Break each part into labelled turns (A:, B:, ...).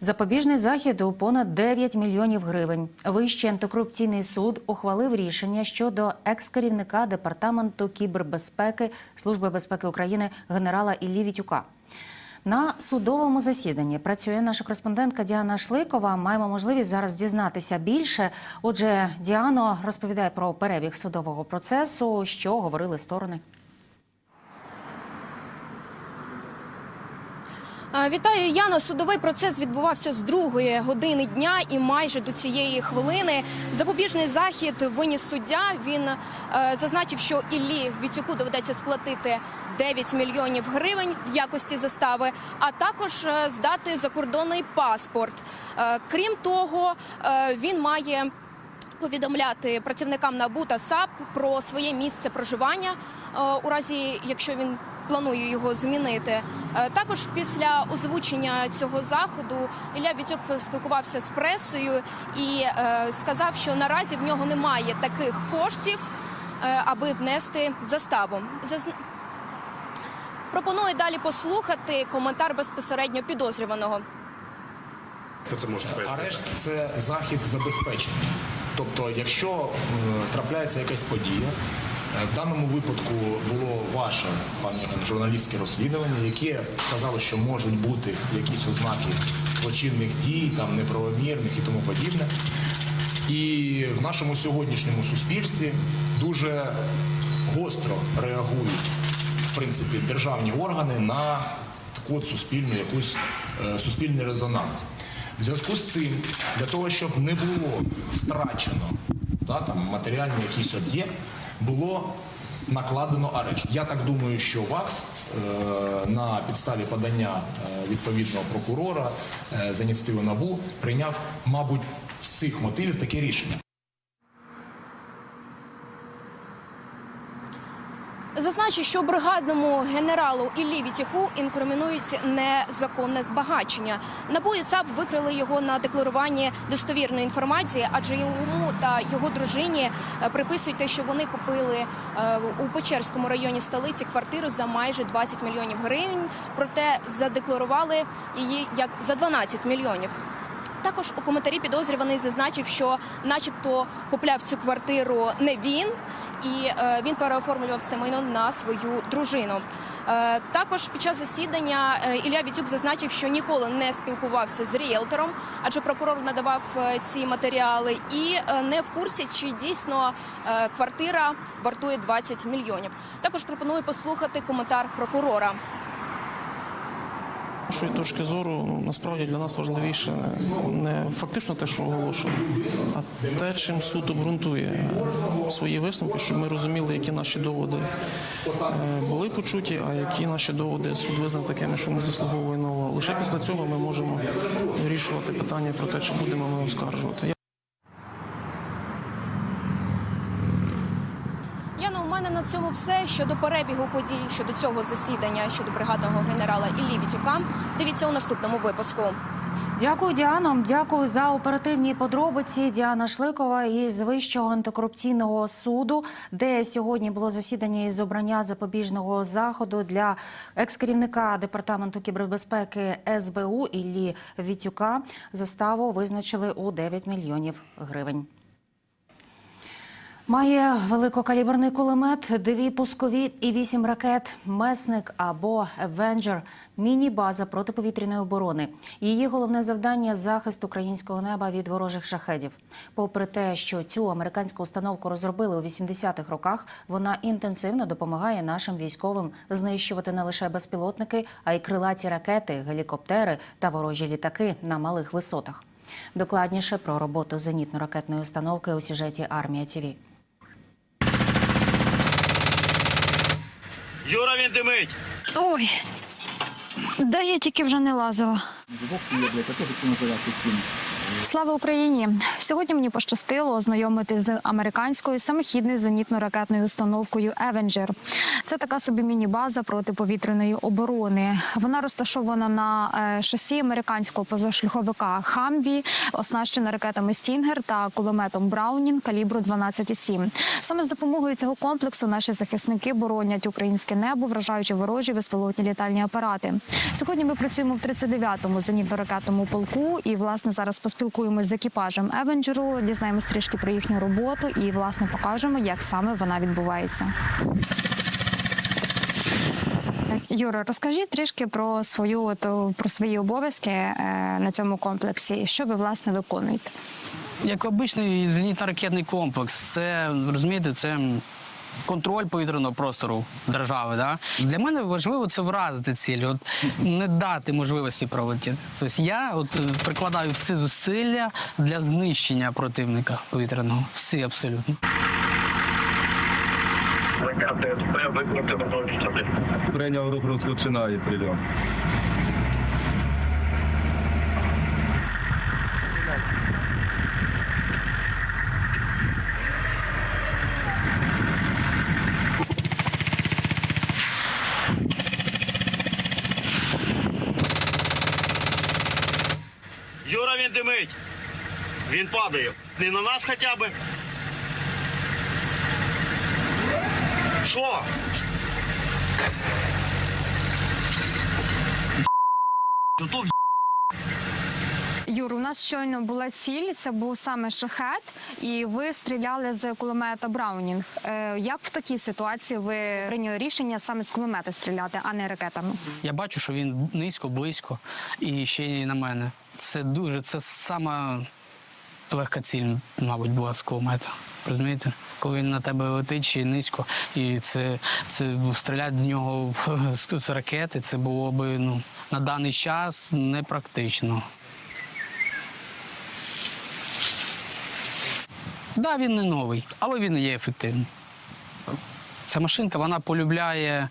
A: Запобіжний захід у понад 9 мільйонів гривень. Вищий антикорупційний суд ухвалив рішення щодо екс-керівника департаменту кібербезпеки Служби безпеки України генерала Іллі Вітюка. На судовому засіданні працює наша кореспондентка Діана Шликова. Маємо можливість зараз дізнатися більше. Отже, Діано розповідає про перебіг судового процесу, що говорили сторони.
B: Вітаю, Яно. Судовий процес відбувався з другої години дня і майже до цієї хвилини. Запобіжний захід виніс суддя. Він е, зазначив, що Іллі Вітюку доведеться сплатити 9 мільйонів гривень в якості застави, а також е, здати закордонний паспорт. Е, крім того, е, він має повідомляти працівникам НАБУ та САП про своє місце проживання е, у разі, якщо він планує його змінити. Е, Також після озвучення цього заходу Ілля Вітюк поспілкувався з пресою і е, сказав, що наразі в нього немає таких коштів, е, аби внести заставу. Пропоную далі послухати коментар безпосередньо підозрюваного.
C: Хто це може пояснити?
D: Арешт це захід забезпечення. Тобто, якщо е, трапляється якась подія, в даному випадку було ваше пані журналістське розслідування, яке сказало, що можуть бути якісь ознаки злочинних дій, там неправомірних і тому подібне. І в нашому сьогоднішньому суспільстві дуже гостро реагують в принципі державні органи на таку суспільну якусь е, суспільний резонанс. В зв'язку з цим, для того, щоб не було втрачено да, там, матеріальний якийсь об'єкт, було накладено арешт. Я так думаю, що ВАКС е, на підставі подання е, відповідного прокурора е, за ініціативою НАБУ прийняв, мабуть, з цих мотивів таке рішення.
B: Зазначу, що бригадному генералу Іллі Вітяку інкримінують незаконне збагачення. НАБУ і САП викрили його на декларуванні достовірної інформації, адже йому та його дружині е, приписують те, що вони купили е, у Печерському районі столиці квартиру за майже 20 мільйонів гривень. Проте задекларували її як за 12 мільйонів. Також у коментарі підозрюваний зазначив, що, начебто, купляв цю квартиру не він, і е, він переоформлював це майно на свою дружину. Е, також під час засідання е, Ілля Вітюк зазначив, що ніколи не спілкувався з ріелтором, адже прокурор надавав ці матеріали, і не в курсі, чи дійсно квартира вартує 20 мільйонів. Також пропоную послухати коментар прокурора.
E: Нашої точки зору, ну, насправді для нас важливіше не фактично те, що оголошено, а те, чим суд обґрунтує свої висновки, щоб ми розуміли, які наші доводи е, були почуті, а які наші доводи суд визнав такими, що не заслуговує на. Лише після цього ми можемо вирішувати питання про те, чи будемо ми оскаржувати.
B: Яна, у мене цьому все щодо перебігу подій щодо цього засідання щодо бригадного генерала Іллі Вітюка. Дивіться у наступному випуску.
A: Дякую, Діано. Дякую за оперативні подробиці. Діана Шликова із Вищого антикорупційного суду, де сьогодні було засідання із обрання запобіжного заходу для екс-керівника департаменту кібербезпеки СБУ Іллі Вітюка. Заставу визначили у 9 мільйонів гривень. Має великокаліберний кулемет, дві пускові і вісім ракет. Месник або Евенджер міні-база протиповітряної оборони. Її головне завдання захист українського неба від ворожих шахедів. Попри те, що цю американську установку розробили у 80-х роках, вона інтенсивно допомагає нашим військовим знищувати не лише безпілотники, а й крилаті ракети, гелікоптери та ворожі літаки на малих висотах. Докладніше про роботу зенітно-ракетної установки у сюжеті Армія ТІВІ.
F: Юра, він димить.
G: Ой, да я тільки вже не лазила.
H: Бог є, блядь, а теж на зарядку скину.
F: Слава Україні! Сьогодні мені пощастило ознайомитись з американською самохідною зенітно-ракетною установкою Avenger. Це така собі міні-база протиповітряної оборони. Вона розташована на е, шасі американського позашляховика Хамві, оснащена ракетами Стінгер та кулеметом Браунін калібру 12,7. Саме з допомогою цього комплексу наші захисники боронять українське небо, вражаючи ворожі безпілотні літальні апарати. Сьогодні ми працюємо в 39-му зенітно-ракетному полку, і власне зараз поспілкуємось з екіпажем Евенджеру, дізнаємось трішки про їхню роботу і власне покажемо, як саме вона відбувається. Юра, розкажіть трішки про свою про свої обов'язки е, на цьому комплексі. Що ви власне виконуєте?
G: Як обичний зенітно-ракетний комплекс, це розумієте, це контроль повітряного простору держави. Да? Для мене важливо це вразити ціль, от не дати можливості пролетіти. Тобто я от е, прикладаю всі зусилля для знищення противника повітряного. Всі абсолютно.
H: Прийняв рух розпочинає прийом.
I: Юра, він димить. Він падає. Не на нас хоча б. Що? Тут
F: Юр, у нас щойно була ціль, це був саме шахет, і ви стріляли з кулемета Браунінг. Е, як в такій ситуації ви прийняли рішення саме з кулемета стріляти, а не ракетами?
G: Я бачу, що він низько, близько і ще й на мене. Це дуже, це сама легка ціль, мабуть, була з кулемета. Розумієте? Коли він на тебе летить ще низько, і це, це стріляти до нього з, ракети, це було би ну, на даний час непрактично. Так, да, він не новий, але він є ефективний. Ця машинка вона полюбляє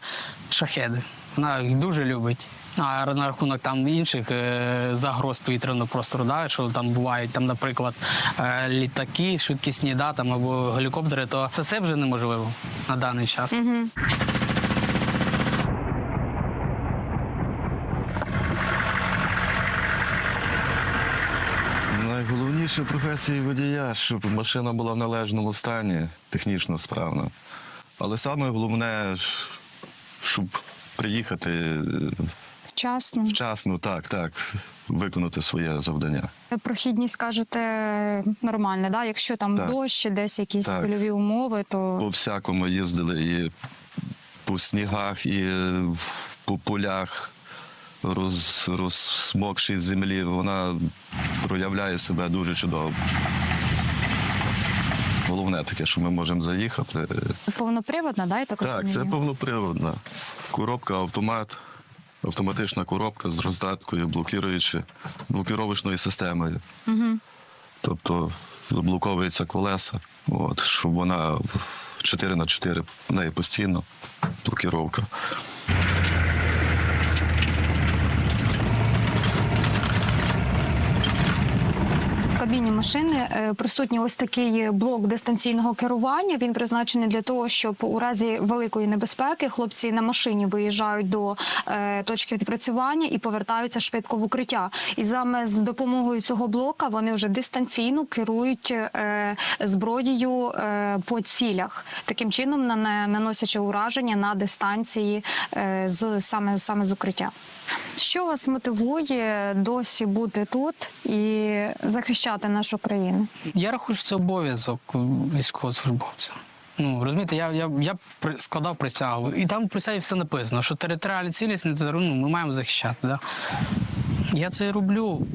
G: шахеди. Вона їх дуже любить. А на рахунок там інших е, загроз повітряного простору, да, що там бувають, там, наприклад, е, літаки, швидкісні да, там, або гелікоптери, то це вже неможливо на даний час.
H: Найголовніше в професії водія, щоб машина була в належному стані, технічно справна. Але саме головне, щоб приїхати
F: Вчасно.
H: вчасно, так, так, виконати своє завдання.
F: Прохідність кажете нормальна, да? Якщо там
H: Так.
F: дощ, десь якісь
H: Так.
F: польові умови, то
H: По всякому їздили і по снігах, і по полях роз, розсмокшій землі. Вона проявляє себе дуже чудово. Головне таке, що ми можемо заїхати.
F: повноприводна, да, я так,
H: Так, це повноприводна. Коробка, автомат, автоматична коробка з роздаткою, блокіруючи блокіровочною системою.
F: Угу.
H: Тобто заблоковується колеса, от, щоб вона 4 на 4 в неї постійно блокіровка.
F: Кабіні машини е, присутній ось такий блок дистанційного керування. Він призначений для того, щоб у разі великої небезпеки хлопці на машині виїжджають до е, точки відпрацювання і повертаються швидко в укриття. І саме з допомогою цього блока вони вже дистанційно керують е, зброєю по цілях, таким чином наносячи ураження на дистанції з саме саме з укриття. Що вас мотивує досі бути тут і захищати нашу країну?
G: Я рахую, що це обов'язок військовослужбовця. Ну, розумієте, я, я, я складав присягу, і там в присягі все написано, що територіальна цілісність ну, ми маємо захищати. Да? Я це роблю